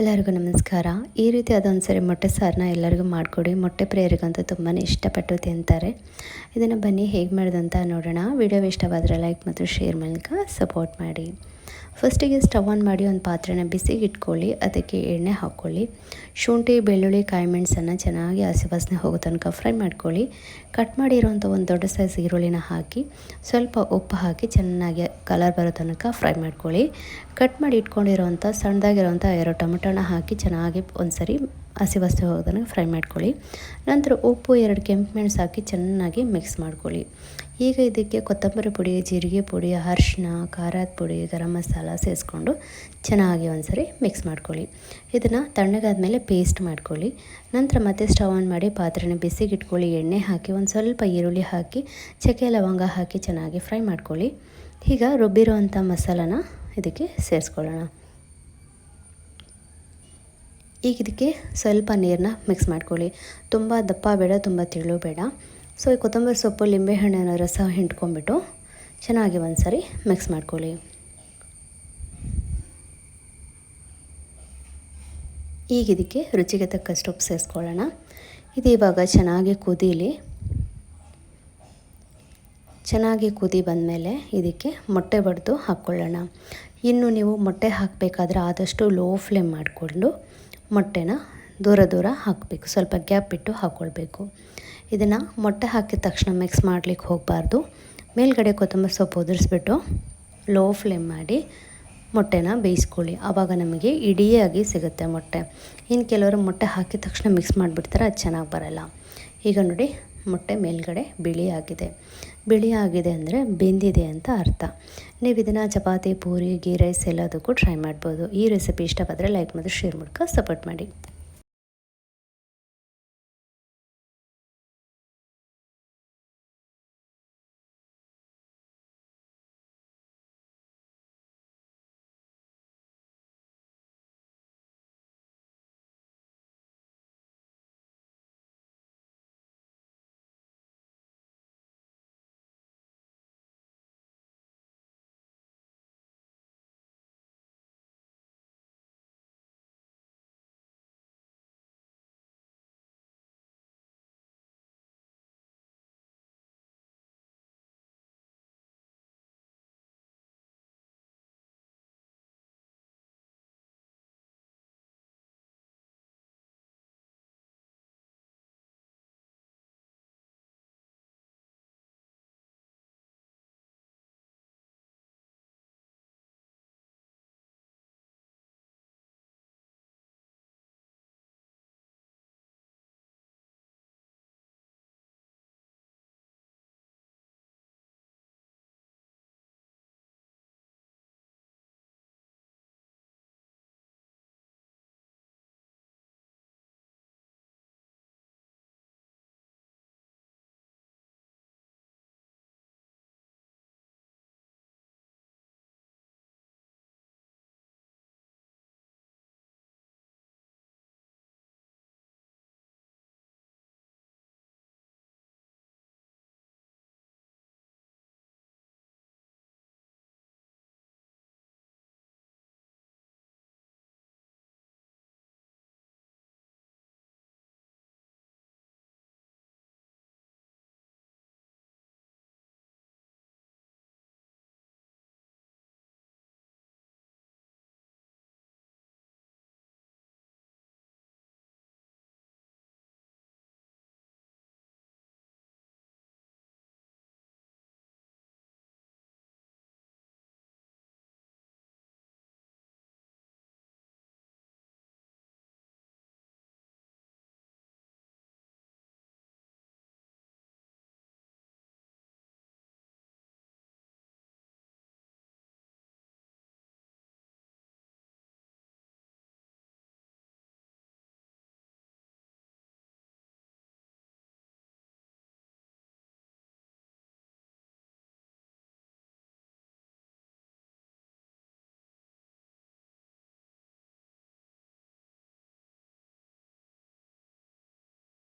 ಎಲ್ಲರಿಗೂ ನಮಸ್ಕಾರ. ಈ ರೀತಿ ಅದೊಂದು ಸರಿ ಮೊಟ್ಟೆ ಸಾರನ್ನ ಎಲ್ಲರಿಗೂ ಮಾಡಿಕೊಡಿ. ಮೊಟ್ಟೆ ಪ್ರೇರಿಗಂತೂ ತುಂಬಾ ಇಷ್ಟಪಟ್ಟು ತಿಂತಾರೆ ಇದನ್ನು ಬನ್ನಿ ಹೇಗೆ ಮಾಡೋದಂತ ನೋಡೋಣ. ವಿಡಿಯೋ ಇಷ್ಟವಾದರೆ ಲೈಕ್ ಮತ್ತು ಶೇರ್ ಮೂಲಕ ಸಪೋರ್ಟ್ ಮಾಡಿ. ಫಸ್ಟಿಗೆ ಸ್ಟವ್ ಆನ್ ಮಾಡಿ ಒಂದು ಪಾತ್ರೆನ ಬಿಸಿಗೆ ಇಟ್ಕೊಳ್ಳಿ, ಅದಕ್ಕೆ ಎಣ್ಣೆ ಹಾಕ್ಕೊಳ್ಳಿ. ಶುಂಠಿ, ಬೆಳ್ಳುಳ್ಳಿ ಕಾಯಿ ಮೆಣಸನ್ನು ಚೆನ್ನಾಗಿ ಹಸಿ ವಾಸನೆ ಹೋಗೋ ತನಕ ಫ್ರೈ ಮಾಡ್ಕೊಳ್ಳಿ. ಕಟ್ ಮಾಡಿರೋಂಥ ಒಂದು ದೊಡ್ಡ ಸೈಜ್ ಈರುಳ್ಳಿನ ಹಾಕಿ, ಸ್ವಲ್ಪ ಉಪ್ಪು ಹಾಕಿ ಚೆನ್ನಾಗಿ ಕಲರ್ ಬರೋ ತನಕ ಫ್ರೈ ಮಾಡ್ಕೊಳ್ಳಿ. ಕಟ್ ಮಾಡಿ ಇಟ್ಕೊಂಡಿರೋಂಥ, ಸಣ್ಣದಾಗಿರೋಂಥ ಎರಡು ಟೊಮೆಟೊನ ಹಾಕಿ ಚೆನ್ನಾಗಿ ಒಂದು ಸರಿ ಹಸಿ ವಾಸನೆ ಹೋಗೋದನ್ನು ಫ್ರೈ ಮಾಡ್ಕೊಳ್ಳಿ. ನಂತರ ಉಪ್ಪು ಎರಡು ಕೆಂಪು ಮೆಣಸು ಹಾಕಿ ಚೆನ್ನಾಗಿ ಮಿಕ್ಸ್ ಮಾಡ್ಕೊಳ್ಳಿ. ಈಗ ಇದಕ್ಕೆ ಕೊತ್ತಂಬರಿ ಪುಡಿ, ಜೀರಿಗೆ ಪುಡಿ ಅರಿಶಿನ ಖಾರದ ಪುಡಿ, ಗರಂ ಮಸಾಲ ಸೇರಿಸ್ಕೊಂಡು ಚೆನ್ನಾಗಿ ಒಂದ್ಸರಿ ಮಿಕ್ಸ್ ಮಾಡ್ಕೊಳ್ಳಿ. ಇದನ್ನು ತಣ್ಣಗಾದ್ಮೇಲೆ ಪೇಸ್ಟ್ ಮಾಡ್ಕೊಳ್ಳಿ. ನಂತರ ಮತ್ತೆ ಸ್ಟವ್ ಆನ್ ಮಾಡಿ ಪಾತ್ರೆನ ಬಿಸಿಗೆ ಇಟ್ಕೊಳ್ಳಿ ಎಣ್ಣೆ ಹಾಕಿ ಒಂದು ಸ್ವಲ್ಪ ಈರುಳ್ಳಿ ಹಾಕಿ, ಚಕ್ಕೆ ಲವಂಗ ಹಾಕಿ ಚೆನ್ನಾಗಿ ಫ್ರೈ ಮಾಡ್ಕೊಳ್ಳಿ. ಈಗ ರುಬ್ಬಿರುವಂಥ ಮಸಾಲಾನ ಇದಕ್ಕೆ ಸೇರಿಸ್ಕೊಳ್ಳೋಣ. ಈಗ ಇದಕ್ಕೆ ಸ್ವಲ್ಪ ನೀರನ್ನ ಮಿಕ್ಸ್ ಮಾಡ್ಕೊಳ್ಳಿ. ತುಂಬ ದಪ್ಪ ಬೇಡ, ತುಂಬ ತಿಳು ಬೇಡ. ಸೊ ಈ ಕೊತ್ತಂಬರಿ ಸೊಪ್ಪು ಲಿಂಬೆಹಣ್ಣಿನ ರಸ ಹಿಂಡ್ಕೊಂಡ್ಬಿಟ್ಟು ಚೆನ್ನಾಗಿ ಒಂದು ಸಾರಿ ಮಿಕ್ಸ್ ಮಾಡ್ಕೊಳ್ಳಿ. ಈಗ ಇದಕ್ಕೆ ರುಚಿಗೆ ತಕ್ಕಷ್ಟು ಉಪ್ಪು ಸೇರಿಸ್ಕೊಳ್ಳೋಣ. ಇದು ಇವಾಗ ಚೆನ್ನಾಗಿ ಕುದೀಲಿ. ಚೆನ್ನಾಗಿ ಕುದಿ ಬಂದಮೇಲೆ ಇದಕ್ಕೆ ಮೊಟ್ಟೆ ಬಡಿದು ಹಾಕ್ಕೊಳ್ಳೋಣ. ಇನ್ನು ನೀವು ಮೊಟ್ಟೆ ಹಾಕಬೇಕಾದ್ರೆ ಆದಷ್ಟು ಲೋ ಫ್ಲೇಮ್ ಮಾಡಿಕೊಂಡು ಮೊಟ್ಟೆನ ದೂರ ದೂರ ಹಾಕಬೇಕು. ಸ್ವಲ್ಪ ಗ್ಯಾಪ್ ಬಿಟ್ಟು ಹಾಕ್ಕೊಳ್ಬೇಕು. ಇದನ್ನು ಮೊಟ್ಟೆ ಹಾಕಿದ ತಕ್ಷಣ ಮಿಕ್ಸ್ ಮಾಡಲಿಕ್ಕೆ ಹೋಗಬಾರ್ದು. ಮೇಲ್ಗಡೆ ಕೊತ್ತಂಬರಿ ಸೊಪ್ಪು ಉದುರಿಸ್ಬಿಟ್ಟು ಲೋ ಫ್ಲೇಮ್ ಮಾಡಿ ಮೊಟ್ಟೆನ ಬೇಯಿಸ್ಕೊಳ್ಳಿ. ಆವಾಗ ನಮಗೆ ಇಡಿಯಾಗಿ ಸಿಗುತ್ತೆ ಮೊಟ್ಟೆ. ಇನ್ನು ಕೆಲವರು ಮೊಟ್ಟೆ ಹಾಕಿದ ತಕ್ಷಣ ಮಿಕ್ಸ್ ಮಾಡಿಬಿಡ್ತಾರೆ, ಅದು ಚೆನ್ನಾಗಿ ಬರಲ್ಲ. ಈಗ ನೋಡಿ, ಮೊಟ್ಟೆ ಮೇಲ್ಗಡೆ ಬಿಳಿ ಆಗಿದೆ ಬಿಳಿ ಆಗಿದೆ ಅಂದರೆ ಬೆಂದಿದೆ ಅಂತ ಅರ್ಥ. ನೀವು ಇದನ್ನು ಚಪಾತಿ, ಪೂರಿ, ಗೀ ರೈಸ್ ಎಲ್ಲದಕ್ಕೂ ಟ್ರೈ ಮಾಡ್ಬೋದು. ಈ ರೆಸಿಪಿ ಇಷ್ಟವಾದರೆ ಲೈಕ್ ಮತ್ತು ಶೇರ್ ಮೂಲಕ ಸಪೋರ್ಟ್ ಮಾಡಿ.